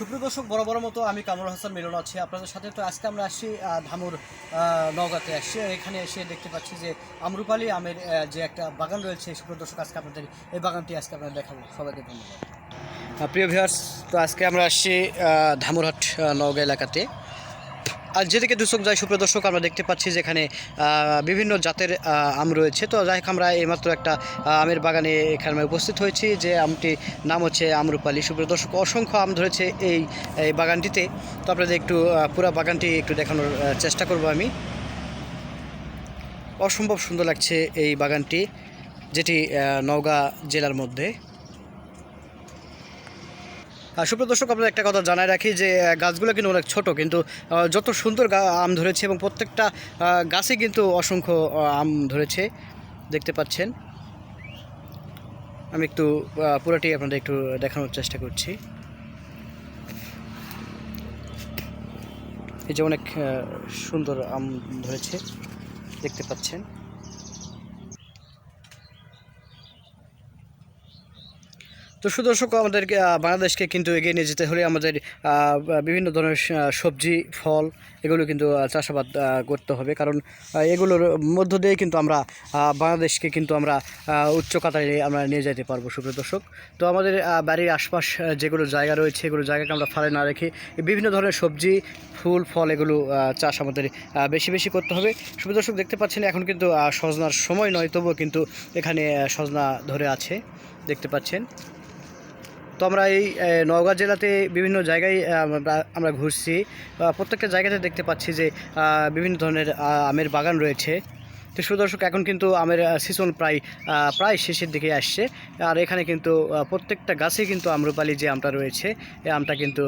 সুপ্রিয় দর্শক বরাবর মতো আমি কামর হাসান মিলন আছি আপনাদের সাথে। তো আজকে আমরা আসছি ধামুর নওগাঁতে আসছি। এখানে এসে দেখতে পাচ্ছি যে আমরুপালি আমের যে একটা বাগান রয়েছে, সুপ্রিয় দর্শক, আজকে আপনাদের এই বাগানটি আজকে আপনারা দেখাবো। সবাইকে ধন্যবাদ। প্রিয় ভিউয়ার্স তো আজকে আমরা আসছি ধামুরহাট নওগাঁ এলাকাতে। আর যেদিকে দুচোখ যায়, সুপ্রিয় দর্শক, আমরা দেখতে পাচ্ছি যেখানে বিভিন্ন জাতের আম রয়েছে। তো যাই হোক, আমরা এইমাত্র একটা আমের বাগানে এখানে উপস্থিত হয়েছি যে আমটি নাম হচ্ছে আমরুপালি। সুপ্রিয় দর্শক, অসংখ্য আম ধরেছে এই বাগানটিতে। তো আপনাদের একটু পুরো বাগানটি একটু দেখানোর চেষ্টা করব আমি। অসম্ভব সুন্দর লাগছে এই বাগানটি, যেটি নওগাঁ জেলার মধ্যে। আর সুপ্রিয় দর্শক, আপনাদের একটা কথা জানাই রাখি যে গাছগুলো কিন্তু অনেক ছোট, কিন্তু যত সুন্দর আম ধরেছে এবং প্রত্যেকটা গাছে কিন্তু অসংখ্য আম ধরেছে, দেখতে পাচ্ছেন। আমি একটু পুরোটি আপনাদের একটু দেখানোর চেষ্টা করছি। এই যে অনেক সুন্দর আম ধরেছে, দেখতে পাচ্ছেন। তো সুদর্শক আমাদেরকে বাংলাদেশকে কিন্তু এগিয়ে নিয়ে যেতে হলে আমাদের বিভিন্ন ধরনের সবজি, ফল এগুলো কিন্তু চাষাবাদ করতে হবে। কারণ এগুলোর মধ্য দিয়ে কিন্তু আমরা বাংলাদেশকে কিন্তু আমরা উচ্চ কাতারে আমরা নিয়ে যেতে পারব, সুপ্রিয় দর্শক। তো আমাদের বাড়ির আশপাশ যেগুলো জায়গা রয়েছে, এগুলো জায়গাকে আমরা ফালে না রেখে বিভিন্ন ধরনের সবজি, ফুল, ফল এগুলো চাষ আমাদের বেশি বেশি করতে হবে। সুপ্রিয় দর্শক, দেখতে পাচ্ছেন এখন কিন্তু সজনার সময় নয়, তবুও কিন্তু এখানে সজনা ধরে আছে। দেখতে পাচ্ছেন। তো আমরা এই নওগাঁ জেলাতে বিভিন্ন জায়গায় আমরা- ঘুরছি। প্রত্যেকটা জায়গাতে দেখতে পাচ্ছি যে বিভিন্ন ধরনের আমের বাগান রয়েছে। তো সুদর্শক, এখন কিন্তু আমের সিজন প্রায় প্রায় শেষের দিকে আসছে। আর এখানে কিন্তু প্রত্যেকটা গাছে কিন্তু আম্রপালি যে আমটা রয়েছে এই আমটা কিন্তু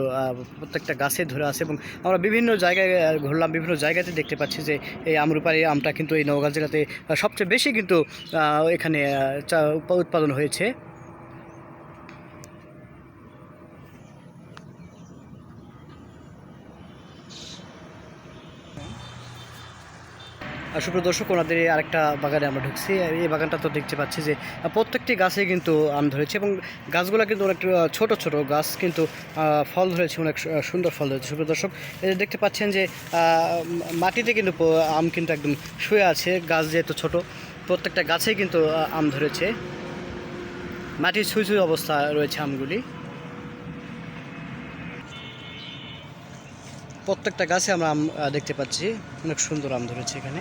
প্রত্যেকটা গাছে ধরে আছে এবং আমরা বিভিন্ন জায়গায় ঘুরলাম, বিভিন্ন জায়গাতে দেখতে পাচ্ছি যে, এই আম্রপালি আমটা কিন্তু এই নওগাঁ জেলাতে সবচেয়ে বেশি কিন্তু এখানে উৎপাদন হয়েছে। সুপ্রিয় দর্শক, ওনাদের আরেকটা বাগানে আমরা ঢুকছি। এই বাগানটা তো দেখতে পাচ্ছি যে প্রত্যেকটি গাছে কিন্তু আম ধরেছে এবং গাছগুলো কিন্তু অনেক ছোট ছোট গাছ কিন্তু ফল ধরেছে, অনেক সুন্দর ফল ধরেছে। সুপ্রিয় দর্শক দেখতে পাচ্ছেন যে মাটিতে কিন্তু আম কিন্তু একদম শুয়ে আছে, গাছ যেহেতু ছোট, প্রত্যেকটা গাছেই কিন্তু আম ধরেছে। মাটির ছুঁই ছুঁই অবস্থা রয়েছে আমগুলি। প্রত্যেকটা গাছে আমরা আম দেখতে পাচ্ছি, অনেক সুন্দর আম ধরেছে এখানে।